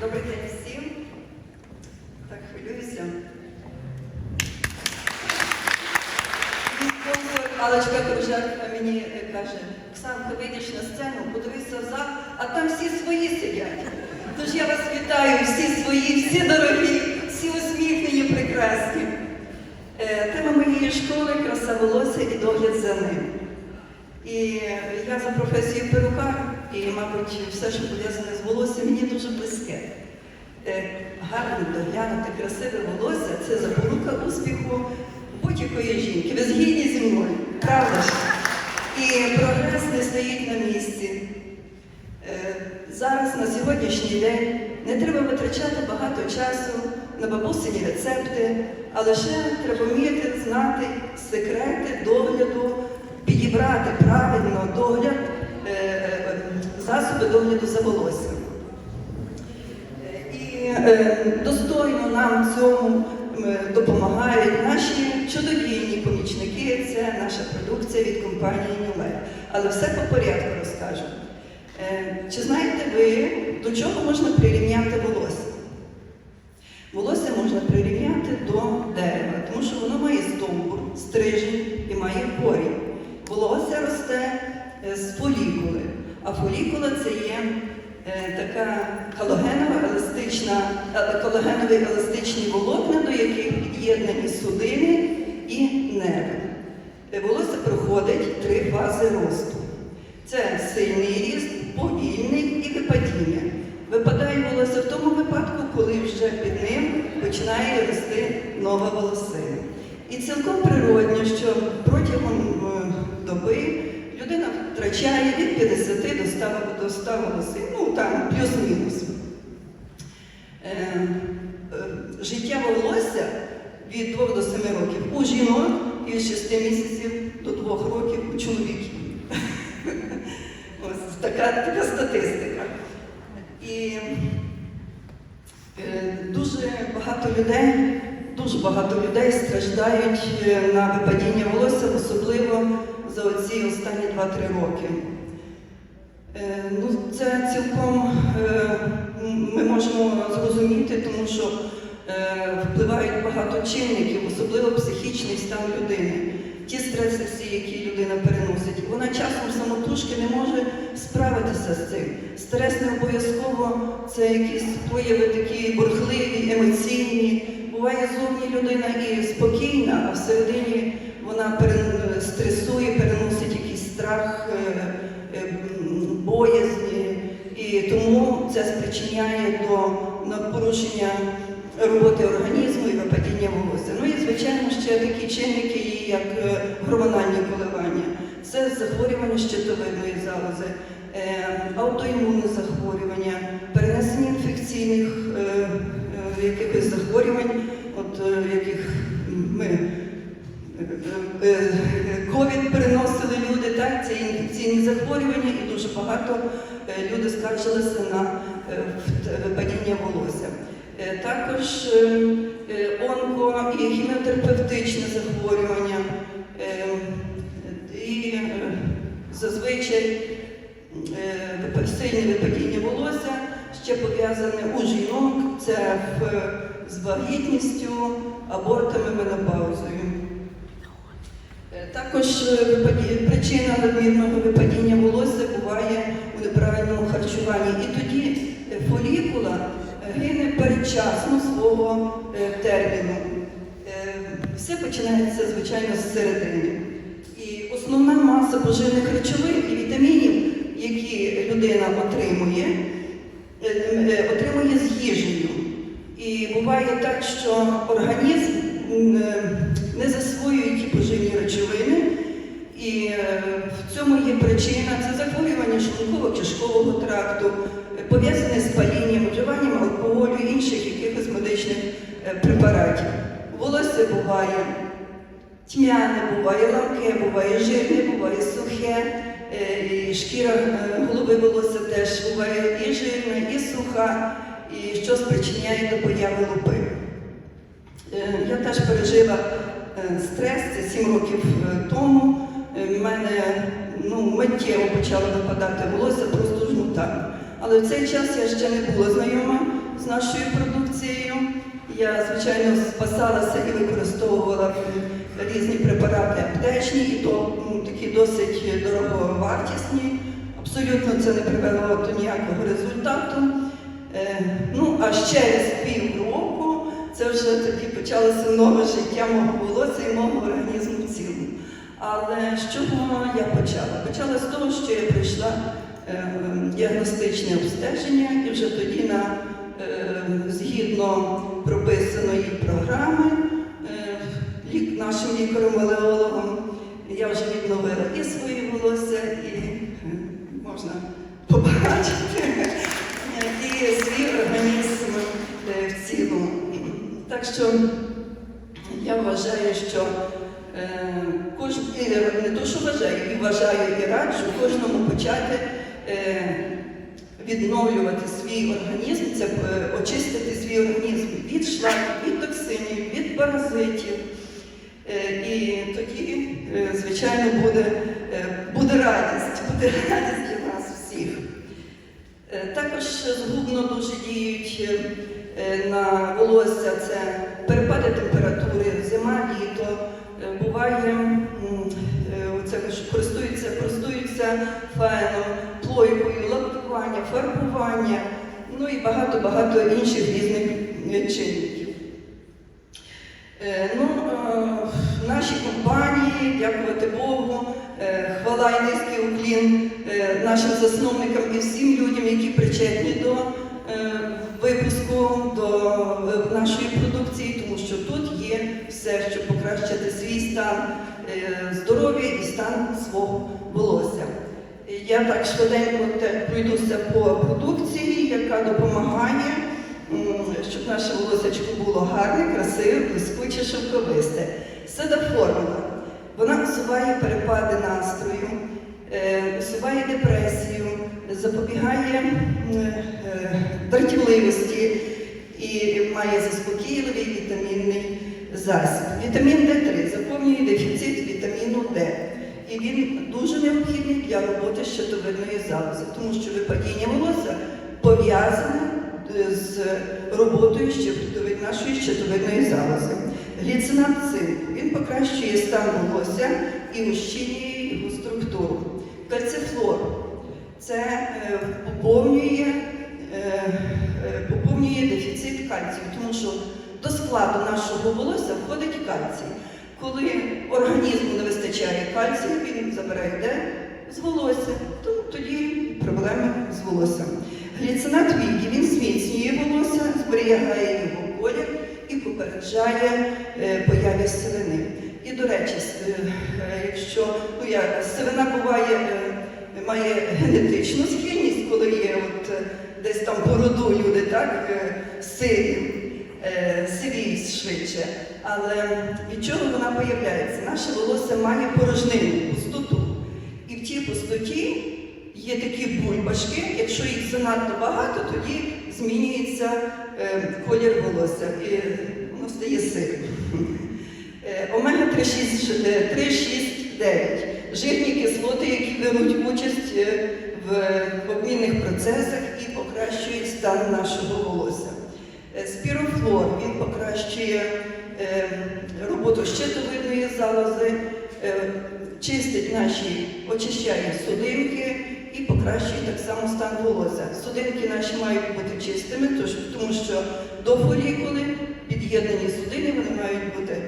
Добрий день всім. Так, хвилююся. Алечка Кружак мені е, каже, Оксанка, вийдеш на сцену, подивися в зал, а там всі свої сидять. Тож я вас вітаю, всі свої, всі дорогі, всі усміхнені, прекрасні. Е, Тема моєї школи краса волосся і догляд за ним. І я за професією перукар, і, мабуть, все, що пов'язане з волоссям, мені дуже близьке. Е, Гарне, доглянути, красиве волосся це запорука успіху будь-якої жінки. Ви згідні зі мною, правда ж? І прогрес не стоїть на місці. Е, Зараз на сьогоднішній день не треба витрачати багато часу на бабусині рецепти, а лише треба вміти знати секрети догляду, підібрати правильно догляд, е, засоби догляду за волоссям. Е, достойно нам в цьому е, допомагають наші чудодійні помічники. Це наша продукція від компанії Нюмер. Але все по порядку розкажу. Е, Чи знаєте ви, до чого можна прирівняти волосся? Волосся можна прирівняти до дерева, тому що воно має стовбур, стрижень і має корінь. Волосся росте з фолікули, а фолікула це є така коллагенова еластична, е, колагенові еластичні волокна, до яких під'єднані судини і нерви. Е, Волосся проходить три фази росту. Це сильний ріст, повільний і випадіння. Випадає волосся в тому випадку, коли вже під ним починає рости нова волосина. І цілком природно, що протягом е, доби людина втрачає від 50 до 100, до 100 волосин, ну там плюс-мінус. Е, е, Життєве волосся від 2 до 7 років у жінок і від 6 місяців до 2 років у чоловіків. Ось така, така статистика. І е, дуже багато людей, дуже багато людей страждають е, на випадіння волосся, особливо за оці останні 2-3 роки. Е, Ну, це цілком е, ми можемо зрозуміти, тому що е, впливають багато чинників, особливо психічний стан людини. Ті стреси, всі, які людина переносить, вона часом самотужки не може справитися з цим. Стрес не обов'язково це якісь прояви такі бурхливі, емоційні. Буває зовні людина і спокійна, а всередині вона стресує, переносить якийсь страх, е, е, боязні. І тому це спричиняє до порушення роботи організму і випадіння волосся. Ну і звичайно ще такі чинники, як е, гормональні коливання. Це захворювання щитовидної залози, аутоімунне захворювання, це інфекційні захворювання, і дуже багато е, люди скаржилися на е, випадіння волосся. Е, Також онко і хіміотерапевтичне захворювання. І зазвичай сильне випадіння волосся ще пов'язане у жінок, це з вагітністю, абортами, менопаузою. Е, Також е, причина надмірного випадіння волосся буває у неправильному харчуванні. І тоді е, фолікула гине передчасно свого терміну. Все починається, звичайно, з середини. І основна маса поживних речовин і вітамінів, які людина отримує, отримує з їжею. І буває так, що організм не засвоює ті поживні речовини, і е, в цьому є причина це захворювання шлунково-кишкового тракту, е, пов'язане з палінням, вживанням алкоголю інших якихось медичних е, препаратів. Волосся буває тьмяне, буває ламке, буває жирне, буває сухе, і шкіра голови волосся теж буває і жирна, і суха, і що спричиняє до появи лупи. Я теж пережила стрес, це 7 років е, тому. Е, В мене ну, миттєво почало випадати волосся просто жмутами. Але в цей час я ще не була знайома з нашою продукцією. Я, звичайно, спасалася і використовувала різні препарати аптечні, і то м, такі досить дороговартісні. Абсолютно це не привело до ніякого результату. Е, Ну, а ще вже тоді почалося нове життя мого волосся і мого організму в цілому. Але з чого я почала? Почала з того, що я прийшла е, діагностичне обстеження і вже тоді на е, згідно прописаної програми е, лік- нашим лікарем-алеологом я вже відновила і свої волосся, і е, можна побачити і свій організм е, в цілому. Так що я вважаю, що е, кожен, не то, що вважаю, і вважаю і раджу кожному почати е, відновлювати свій організм, це е, очистити свій організм від шлаків, від токсинів, від паразитів. Е, І тоді, е, звичайно, буде, е, буде радість, буде радість для нас всіх. Е, Також згубно дуже діють е, на волосся це перепади температури, зима, літо. Е, Буває, е, користуються, користуються феном, плойкою, лактування, фарбування, ну і багато-багато інших різних е, чинників. Е, Ну, е, наші компанії, дякувати Богу, е, хвала і низький уклін е, нашим засновникам і всім людям, які причетні до щоб покращити свій стан е, здоров'я і стан свого волосся. Я так швиденько пройдуся по продукції, яка допомагає, щоб наше волосечко було гарне, красиве, блискуче, шовковисте. Седа формула. Вона усуває перепади настрою, е, усуває депресію, запобігає е, дратівливості і має заспокійливий вітамінний засіб. Вітамін Д3 заповнює дефіцит вітаміну Д. І він дуже необхідний для роботи щитовидної залози, тому що випадіння волосся пов'язане е, з роботою нашої щитовидної залози. Гліцинат. Він покращує стан волосся і ущільнює його структуру. Кальцифлор це е, поповнює, е, поповнює дефіцит кальцію, тому що до складу нашого волосся входить кальцій. Коли організму не вистачає кальцію, він забирає де? З волосся. То тоді проблеми з волоссям. Гліцинат віки, він зміцнює волосся, зберігає його колір і попереджає е, появі сивини. І, до речі, е, якщо ну, я, сивина буває, е, має генетичну схильність, коли є от, десь там по роду люди так, сиві, е, сивіють швидше. Але від чого вона появляється? Наше волосся має порожнину, пустоту. І в тій пустоті є такі бульбашки, якщо їх занадто багато, тоді змінюється е, колір волосся і воно стає сирим. Е, Омега 3,6,9 жирні кислоти, які беруть участь е, в обмінних процесах і покращують стан нашого волосся. Е, Спірофлор він покращує е, роботу щитовидної залози, е, чистить наші, очищає судинки і покращує так само стан волосся. Судинки наші мають бути чистими, тому що до фолікули під'єднані судини вони мають бути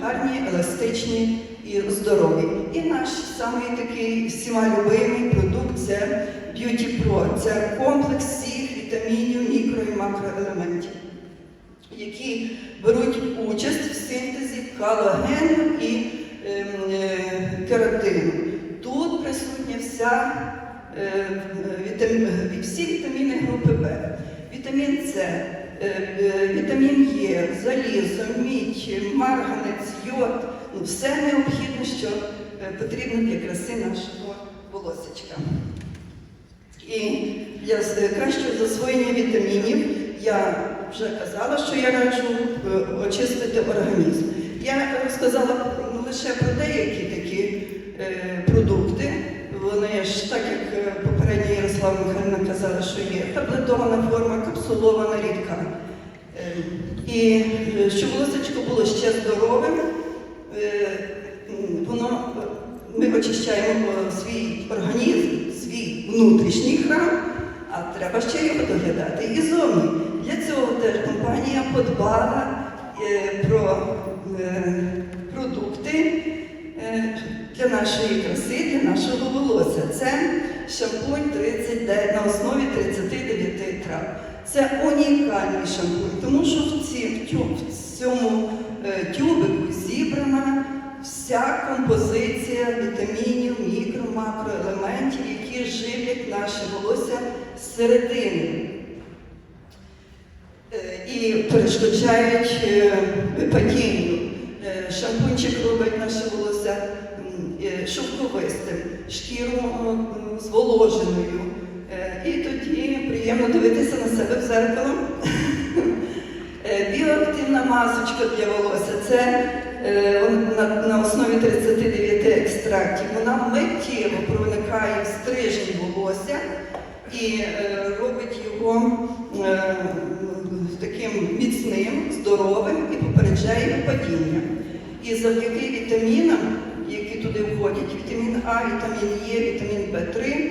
гарні, еластичні і здорові. І наш самий такий всіма любимий продукт це Beauty Pro. Це комплекс всіх вітамінів, мікро і макроелементів, які беруть участь в синтезі колагену і ем, е, кератину. Тут присутня вся, е, вітам- е, всі вітаміни групи Б. Вітамін С, е, е, вітамін Е, залізо, мідь, марганець, йод ну, все необхідне, що е, потрібно для краси нашого волосечка. І для кращого засвоєння вітамінів я вже казала, що я раджу е, очистити організм. Я розказала ну, лише про деякі такі е, продукти. Вони ж, так як е, попередньо Ярослава Михайлівна казала, що є таблетована форма, капсулована рідка. Е, І щоб волосечко було ще здоровим, воно ми очищаємо свій організм, свій внутрішній храм, а треба ще його доглядати і зовні. Для цього теж компанія подбала е, про е, продукти е, для нашої краси, для нашого волосся. Це шампунь 39 на основі 39 трав. Це унікальний шампунь, тому що в, цьому тюбику зібрана вся композиція вітамінів, мікро, макроелементів, які живлять наше волосся зсередини е, і перешкоджають е, випадінню. Е, Шампунчик робить наше волосся е, шовковистим, шкіру зволоженою. І тоді приємно дивитися на себе в зеркало. Біоактивна масочка для волосся це на, основі 39 екстрактів. Вона миттєво проникає в стрижень волосся і робить його таким міцним, здоровим і попереджає падіння. І завдяки вітамінам, які туди входять, вітамін А, вітамін Е, вітамін В3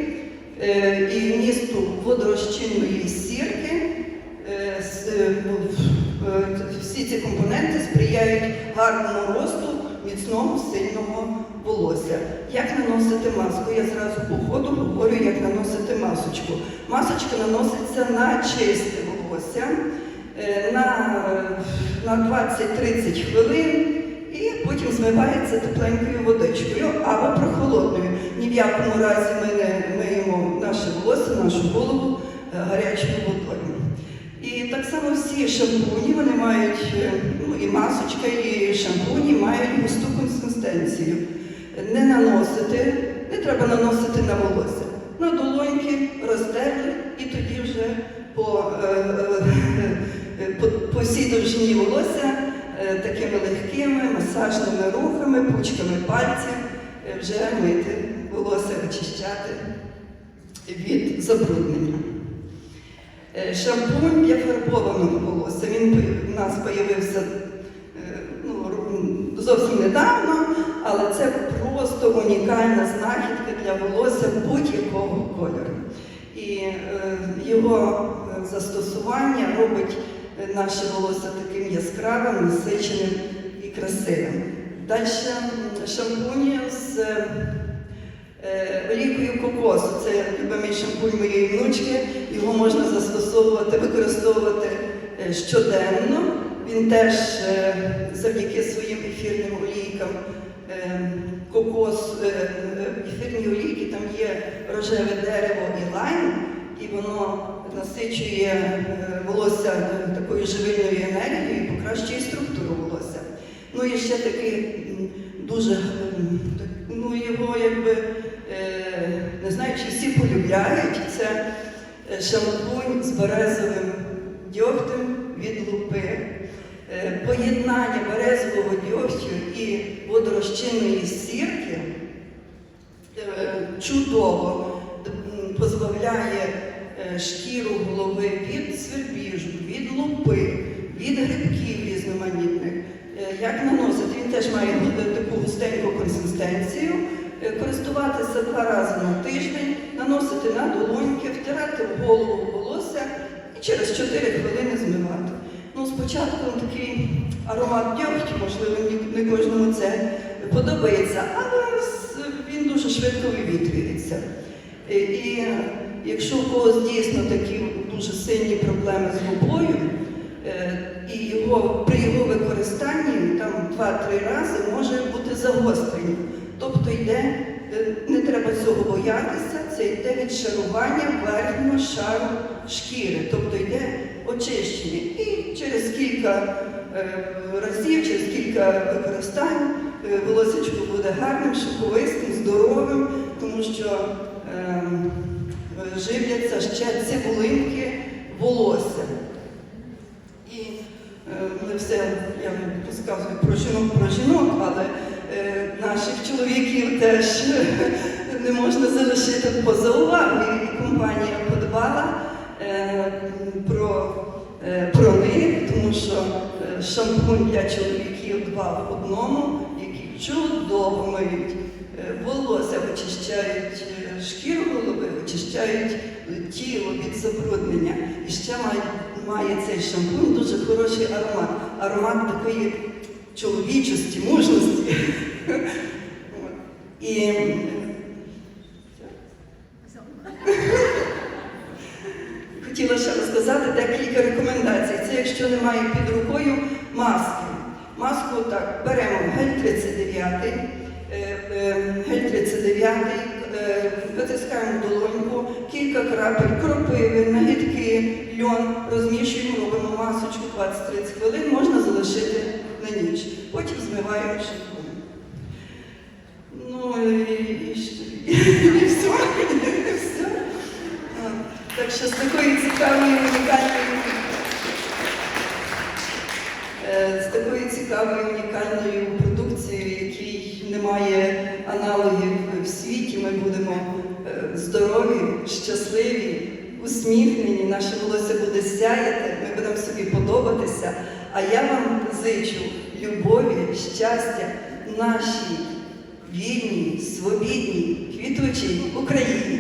е, і вмісту водорозчинної сірки, е, е, всі ці компоненти сприяють гарному росту міцного сильного волосся. Як наносити маску? Я зразу по ходу говорю, як наносити масочку. Масочка наноситься на чисте волосся на, на 20-30 хвилин і потім змивається тепленькою водичкою або прохолодною. Ні в якому разі ми не миємо наше волосся, нашу голову е, гарячою водою. І так само всі шампуні, вони мають, е, ну і масочка, і шампуні мають густу консистенцію. Не наносити, не треба наносити на волосся. На долоньки розтерли і тоді вже по, е, е, по, по всій довжині волосся е, такими легкими масажними рухами, пучками пальців е, вже мити волосся, очищати від забруднення. Е, Шампунь для фарбованого волосся. Він у нас з'явився е, ну, зовсім недавно, але це просто унікальна знахідка для волосся будь-якого кольору. І е, його е, застосування робить наше волосся таким яскравим, насиченим і красивим. Далі шампуні з е, Е, олійкою кокосу. Це любимий шампунь моєї внучки. Його можна застосовувати, використовувати е, щоденно. Він теж завдяки своїм ефірним олійкам кокос, ефірні олійки, там є рожеве дерево і лайм, і воно насичує е, волосся такою живильною енергією і покращує структуру волосся. Ну і ще такий дуже ну його якби е, не знаю, чи всі полюбляють. Це е, шампунь з березовим дьогтем від лупи. Поєднання березового дьогтю і водорозчинної сірки чудово позбавляє е, шкіру голови від свербіжу, від лупи, від грибків різноманітних. Е, Як наносити? Він теж має таку густеньку консистенцію. Е, Користуватися два рази на тиждень, наносити на долоньки, втирати в голову волосся і через 4 хвилини змивати. Ну, спочатку такий аромат дьогтю, можливо, не кожному це подобається, але він дуже швидко вивітрюється. Е, І якщо у когось дійсно такі дуже сильні проблеми з губою, е, і його, при його використанні там 2-3 рази може бути загострення. Тобто йде, е, не треба цього боятися, це йде відшарування верхнього шару шкіри, тобто йде очищення. І через кілька разів, через кілька використань волосечко буде гарним, шоковистим, здоровим, тому що живляться ще цибулинки волосся. І е, не все я розказую про жінок, про жінок, але е, наших чоловіків теж не можна залишити поза увагою. і компанія подбала е, про, е, про них, тому що шампунь для чоловіків два в одному, які чудово миють волосся, очищають шкіру голови, очищають е, тіло від забруднення. І ще має, має цей шампунь дуже хороший аромат. Аромат такої чоловічості, мужності. І Хотіла ще розказати декілька рекомендацій. Це якщо немає під рукою маски. Маску так беремо гель 39, е, е, гель 39, е, витискаємо долоньку, кілька крапель кропиви, нагідки, льон, розмішуємо, робимо масочку 20-30 хвилин, можна залишити на ніч. Потім змиваємо шампунем. Ну і, і, що- і все. І все. А, Так що з такої цікавої унікальної е, з такою цікавою унікальною продукцією, якій немає аналогів в світі, ми будемо е, здорові, щасливі, усміхнені, наше волосся буде сяяти, ми будемо собі подобатися. А я вам зичу любові, щастя нашій вільній, свобідній, квітучій Україні.